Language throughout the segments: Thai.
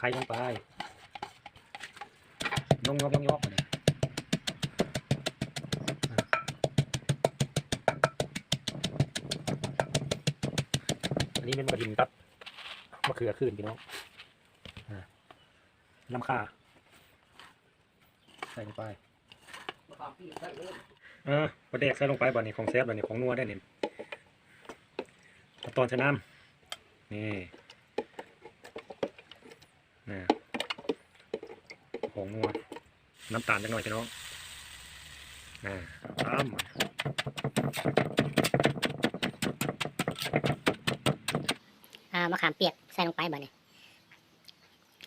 ตะไคร้ลงไปยงยอบยงยอบเนี่ยอันนี้เป็นกระดิ่งตัดมะเขือขึ้นพี่น้องน้ำข่าใส่ลงไปมะขาปีกใส่เออปลาแดกใส่ลงไปบ่อนี้ของแซ่บบ่อนี้ของนัวได้เนี่ยตอนชะน้ำนี่ นะของนัวน้ำตาลจังหน่อยพี่น้องอ่าตามมาอ่ามะขามเปียกใส่ลงไปบ่เนี่ย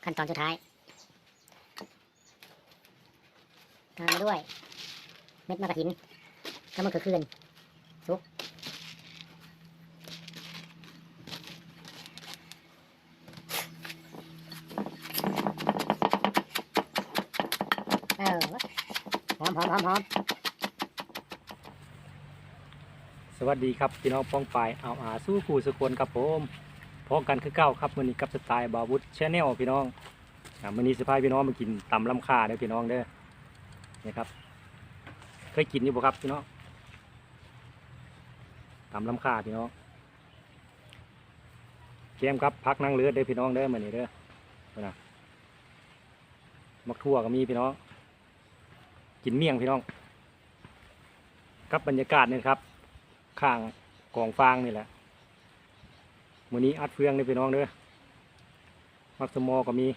ขั้นตอนสุดท้ายตามมาด้วย เม็ดมะกระถินก็มันคือคืนซุกเออ หอมหอมหอมสวัสดีครับพี่น้องป้องปายเอาอาสู้ผู้สุคนครับผมพร้อมกันคือเก้าครับวันนี้กับสไตล์บาวุฒชแนลพี่น้องอ่าวันนี้สพายพี่น้องมากินตำลำคาเด้อพี่น้องเด้อนี่ครับ เคยกินอยู่บ่ครับพี่น้องตำลำคาพี่น้องแกมครับพักนั่งเลือดเด้อพี่น้องเด้อมือนี้เด้อนะมักทั่วก็มีพี่น้อง กินเมี่ยงพี่น้องกับบรรยากาศนี่ครับ ข้างกองฟางนี่แหละมื้อนี้อัดเฟืองเลยพี่น้องเด้อมักสมอก็มี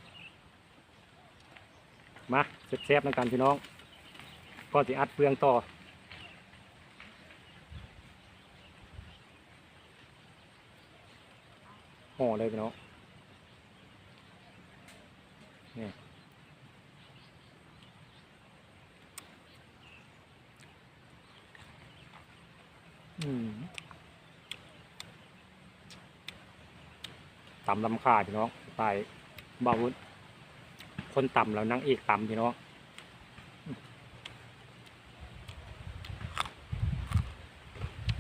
มาแซ่บๆในกันพี่น้องก็จะอัดเฟืองต่อห่อเลยพี่น้องนี่อืม ต่ำลำคาพี่น้องตายบาวุฒคนต่ำแล้วนางเอกต่ำพี่น้อง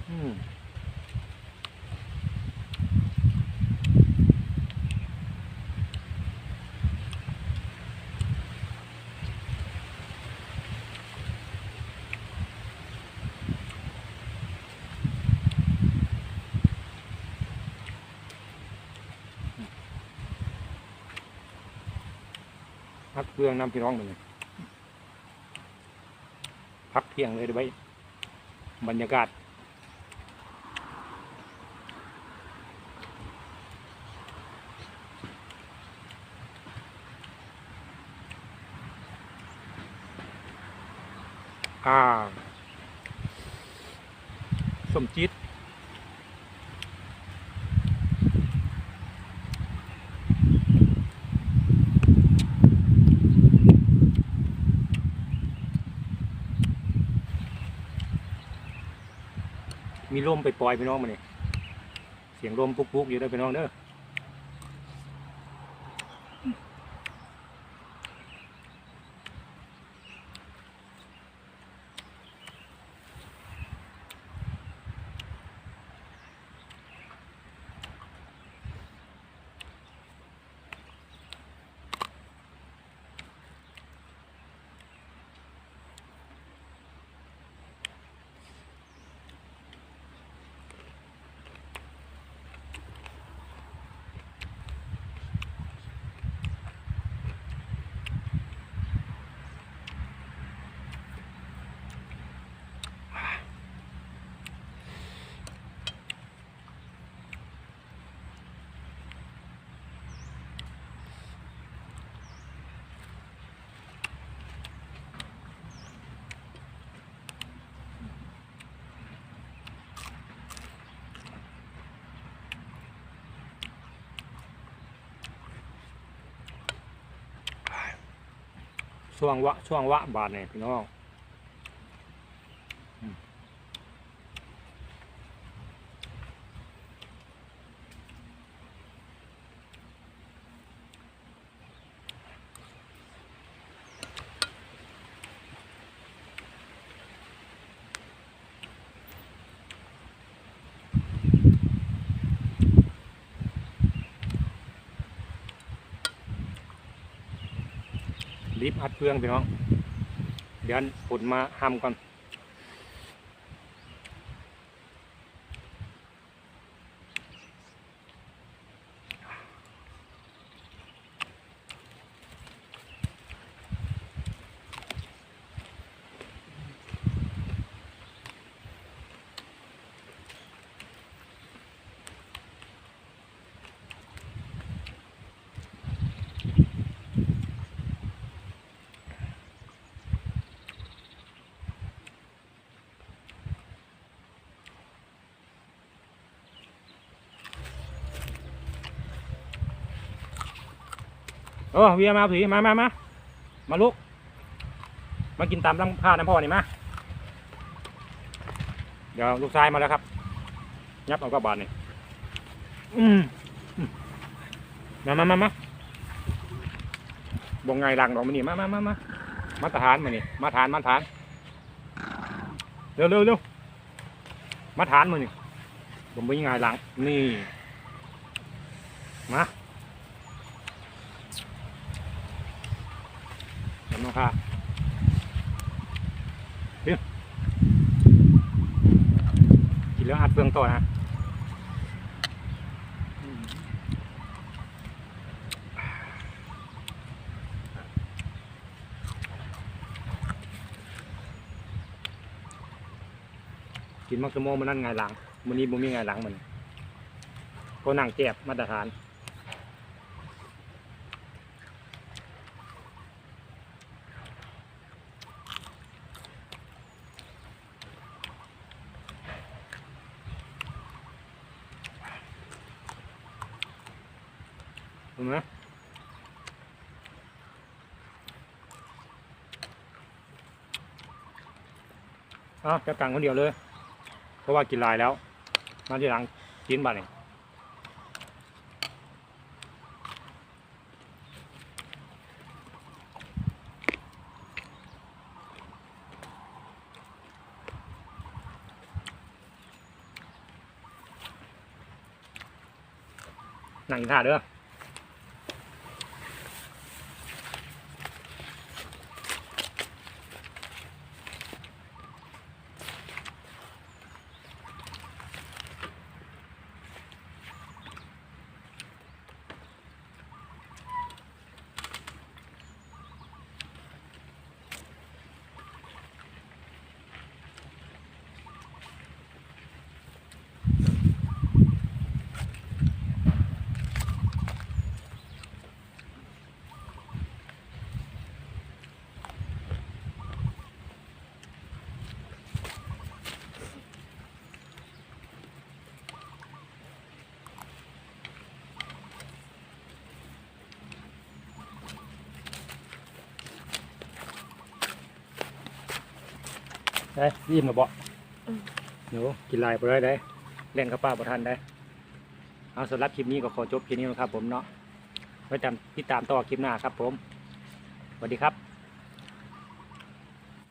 อืม พักเครื่องน้ำพี่น้องเลยพักเที่ยงเลยดี๋ยวไว้บรรยากาศอ่าสมจิต มีร่มไปปล่อยพี่น้องมาเนี่ยเสียงร่มปุ๊กๆอยู่ได้พี่น้องเด้อ ช่วงวะช่วงวะบาทเนี่ยพี่น้อง รีบอัดเพื่องพี่น้อง เดี๋ยวผลมาห้ามก่อน เออเวียมาผีมามามามาลุก มากินตามน้ำผ้าน้ำพ่อนี่มา เดี๋ยวลูกชายมาแล้วครับ ยับเอากระบาดนี่อืมอืมมามามามาบงไงหลังดอกมันนี่มามามามามาตรฐานมานี่มาฐานมาฐาน เร็วเร็วเร็วมาฐานมานี่ผมไม่ไงหลังนี่ มา เห็นไหมครับกินแล้วอัดเฟืองต่อนะกินมักสะโมมันนั่นไงหลังมันนี้บ่มีไงหลังมันก็นั่งแจบมาตรฐาน ถูกไหมอ้าวจะกังคนเดียวเลย เพราะว่ากินลายแล้ว มาที่หลังกินบัตรเองนั่งกินท่าเด้อ ได้ยิ้มหรือบ่เดี๋ยวกินลายไปได้ได้เล่นกับป้าประทานได้ เอาสำหรับคลิปนี้ก็ขอจบคลิปนี้นะครับผมเนาะไว้ตามติดตามต่อคลิปหน้าครับผมสวัสดีครับ